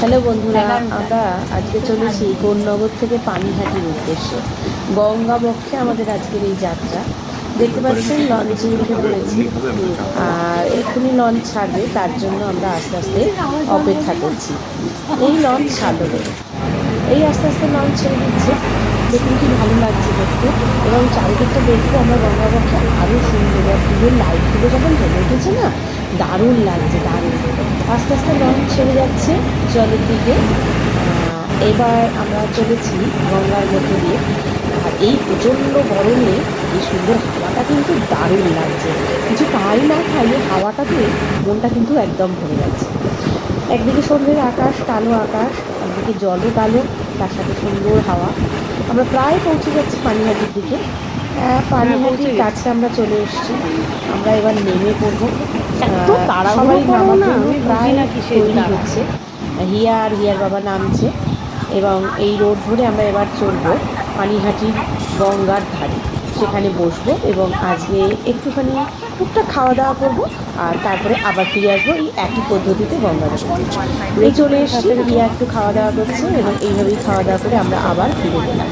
Hello বন্ধুরা আমরা আজকে চলেছি কোন্নগর থেকে পানিহাটির উদ্দেশ্যে। গঙ্গা বক্ষে আমাদের আজকের এই যাত্রা। দেখতে পাচ্ছেন লঞ্চে উঠে পড়েছি আর এক্ষুনি লঞ্চ ছাড়বে তার জন্য আমরা আস্তে আস্তে অপেক্ষা করছি। এই লঞ্চ ছাড়বে এই আস্তে আস্তে লঞ্চ ছেড়ে দিচ্ছে। দেখুন কি ভালো লাগছে দেখতে। এবং চারিদিকটা দেখতে আমরা গঙ্গা বক্ষে আরও সুন্দর। আর দূরের লাইটগুলো যখন জমে উঠেছে না দারুণ লাগছে। আস্তে আস্তে লঞ্চ ছেড়ে যাচ্ছে জলের দিকে। এবার আমরা চলেছি গঙ্গার মধ্যে দিয়ে। আর এই প্রচণ্ড গরমে এই সুন্দর হাওয়াটা কিন্তু দারুণ লাগছে। কিছু পাই না খাই এই হাওয়াটাতে মনটা কিন্তু একদম ভরে যাচ্ছে। একদিকে সন্ধ্যের আকাশ কালো আকাশ একদিকে জলও কালো তার সাথে সুন্দর হাওয়া। আমরা প্রায় পৌঁছে যাচ্ছি পানিহাটির দিকে। আহ, পানিহাটির কাছে আমরা চলে এসেছি। আমরা এবার নেমে পড়ব। এত আহ, তাড়াহুড়ো করো না, আমি বুঝি প্রায় না কিসের তৈরি তাড়া। হচ্ছে। হিয়া আর হিয়ার বাবা নামছে এবং এই রোড ধরে আমরা এবার চলবো পানিহাটির গঙ্গার ধারে। সেখানে বসবো এবং আজকে একটুখানি টুকটাক খাওয়া দাওয়া করব আর তারপরে আবার ফিরে আসব এই একই পদ্ধতিতে গঙ্গা এই চলে এসেছি হিয়া একটু খাওয়া দাওয়া করছে এবং এইভাবেই খাওয়া দাওয়া করে আমরা আবার ফিরে গেলাম।